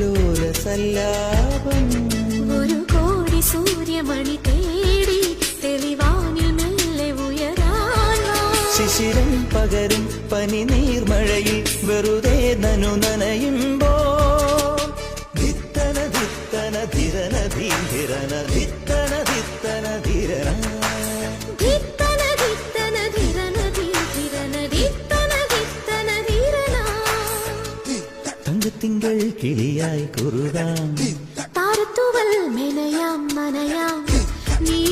ലോലസല്ലാപം. ഒരു കോടി സൂര്യമണി തേടി തെളിവാനിൽ മെല്ലെ ഉയരാൻ. ശിശിരം പകരും പനി നീർമഴയിൽ വെറുതെ നനു നനയുമ്പോ ധിത്തന ധിത്തന ധിരന ധീരന ധിത്തന ധിത്തന ധിരന தங்கத்திங்கள் கிளியாய் குருதாம். தாரத்துவல் மேலையாம் மனையாம். நீ